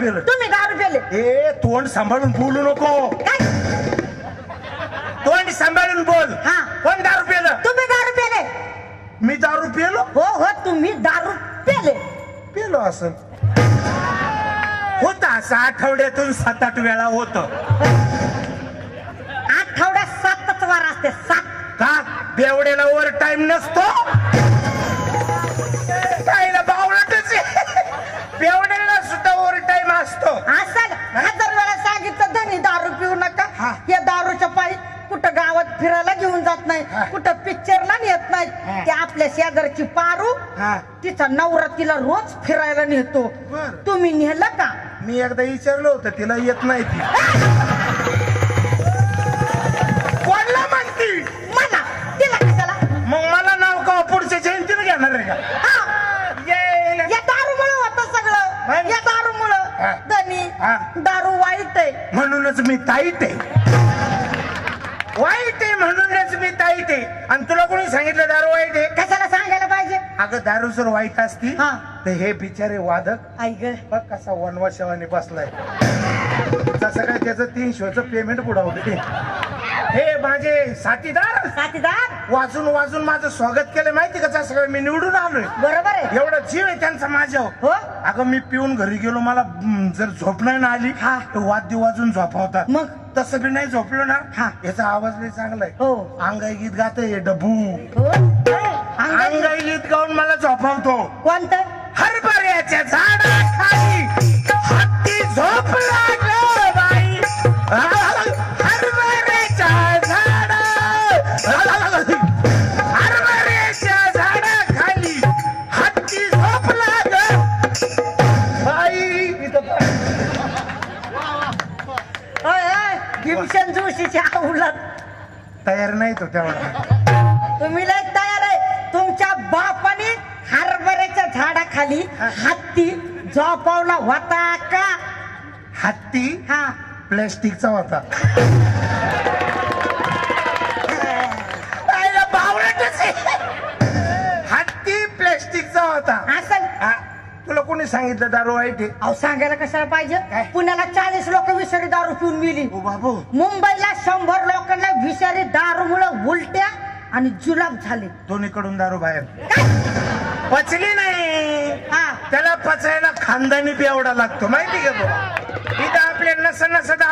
पिलं. तुम्ही दारू पेले. ए तोंड सांभाळून बोलू नको. काय? तोंड सांभाळून बोल. हा. कोण दारू पिलं? तुम्ही दारू पेले. मी दारू पिलो? हो हो तुम्ही दारू पेले. पिलो असं. होत असं. आठवड्यातून सात आठ वेळा होत. आठवड्यात सातच वार असते. सात. का? बेवड्याला ओव्हर टाइम नसतो. हजार वेळा सांगितलं धनी दारू पिऊ नका. हा. या दारूच्या पायी कुठं गावात फिरायला घेऊन जात नाही. कुठं पिक्चरला नेत. नाही. ते आपल्या शेजारची पारू. तिचा नवरा तिला रोज फिरायला नेतो. तुम्ही नेलं का? मी एकदा विचारलं होतं तिला येत नाही ती. कोणला म्हणती? मला तिला कशाला मग मला नाव का पुढच्या जयंतीनं घेणार आहे का हा. येईल. या दारूमुळं होतं सगळं नाही. या दारूमुळं हा. धनी हा. दारू वाईट आहे. म्हणूनच मी ताईट आहे. वाईट आहे म्हणूनच मी ताईट आहे. आणि तुला कोणी सांगितलं दारू वाईट आहे? कशाला सांगायला पाहिजे? अगं दारू जर वाईट असती हा. तर हे बिचारे वादक ग. बघ कसा वनवाशावाने बसलाय. जसं काय त्याचं तीनशेचं पेमेंट बुडवले हे माझे साथीदार. साथीदार? वाजून वाजून माझं स्वागत केलं माहिती का? काय मी निवडून आलोय. बरोबर आहे. एवढा जीव आहे त्यांचा माझ्यावर. हो? अगं मी पिऊन घरी गेलो. मला जर झोप नाही ना आली हा. तर वाद्य वाजून झोपावतात. मग? तसं बी नाही झोपलो ना. हा. याचा आवाज लई चांगला आहे. हो. अंगाई गीत गाते डबू. हो. अंगाई- अंगाई गीत. गाऊन मला झोपावतो. कोणतं? हरभऱ्याच्या झाडाखाली भीमसेन जोशीच्या आवलात तयार नाही तो तेवढा तुम्ही लय तयार आहे. तुमच्या बापाने हरभऱ्याच्या झाडाखाली हत्ती झोपावला होता का? हत्ती? हा. प्लॅस्टिकचा होता. हत्ती प्लॅस्टिकचा होता. असल. हा, कोणी सांगितलं दारू वाईट आहे अहो सांगायला कशाला पाहिजे? पुण्याला चाळीस लोक विषारी दारू पिऊन मिली. ओ बाबू. मुंबईला शंभर लोकांना विषारी दारूमुळे उलट्या आणि जुलाब झाले. दोन्हीकडून दारू बाहेर. पचली नाही. हा. त्याला पचायला खानदानी बेवडा लागतो. माहिती का भाऊ इथं आपल्या नस नसत